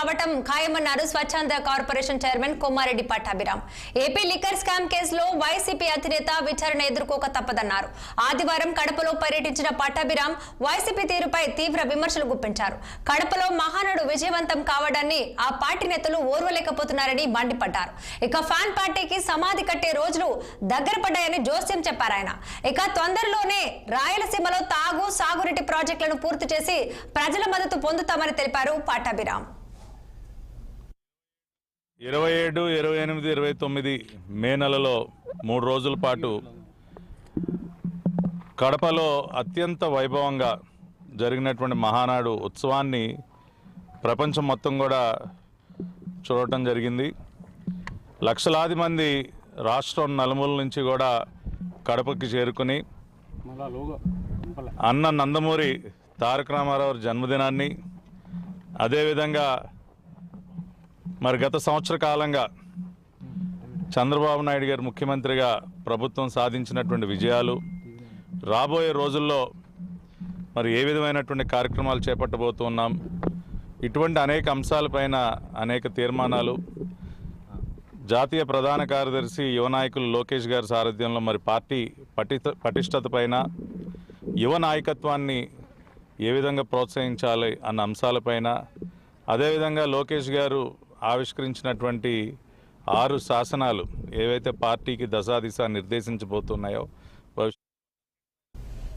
రావటం ఖాయమన్నారు స్వచ్ఛంద corporation chairman Kommareddy Pattabhiram. AP liquor scam కేసులో వైసీపీ అధినేత విచారణ ఎదుర్కోక తప్పదన్నారు. ఆదివారం కడపలో పర్యటించిన పట్టాభిరామ్ వైసీపీ తీరుపై తీవ్ర విమర్శలు గుప్పించారు. కడపలో మహానాడు విజయవంతం కావడాన్ని ఆ పార్టీ నేతలు ఓర్వలేకపోతున్నారని మండిపడ్డారు. ఇక ఫ్యాన్ పార్టీకి సమాధి కట్టే రోజులు దగ్గర పడ్డాయని జోస్యం చెప్పారు ఆయన. ఇక తొందరలోనే రాయలసీమలో తాగు సాగునీటి ప్రాజెక్టులను పూర్తి చేసి ప్రజల మద్దతు పొందుతామని తెలిపారు పాటాభిరామ్ ఇరవై ఏడు ఇరవై ఎనిమిది ఇరవై తొమ్మిది మే నెలలో మూడు రోజుల పాటు కడపలో అత్యంత వైభవంగా జరిగినటువంటి మహానాడు ఉత్సవాన్ని ప్రపంచం మొత్తం కూడా చూడటం జరిగింది. లక్షలాది మంది రాష్ట్రం నలుమూల నుంచి కూడా కడపకి చేరుకుని అన్న నందమూరి తారక రామారావు జన్మదినాన్ని అదేవిధంగా మరి గత సంవత్సర కాలంగా చంద్రబాబు నాయుడు గారు ముఖ్యమంత్రిగా ప్రభుత్వం సాధించినటువంటి విజయాలు రాబోయే రోజుల్లో మరి ఏ విధమైనటువంటి కార్యక్రమాలు చేపట్టబోతున్నాం ఇటువంటి అనేక అంశాలపైన అనేక తీర్మానాలు జాతీయ ప్రధాన కార్యదర్శి యువ నాయకులు లోకేష్ గారి సారథ్యంలో మరి పార్టీ పటిష్ట పటిష్టత పైన యువ నాయకత్వాన్ని ఏ విధంగా ప్రోత్సహించాలి అన్న అంశాలపైన అదేవిధంగా లోకేష్ గారు ఆవిష్కరించినటువంటి ఆరు శాసనాలు ఏవైతే పార్టీకి దశాదిశ నిర్దేశించబోతున్నాయో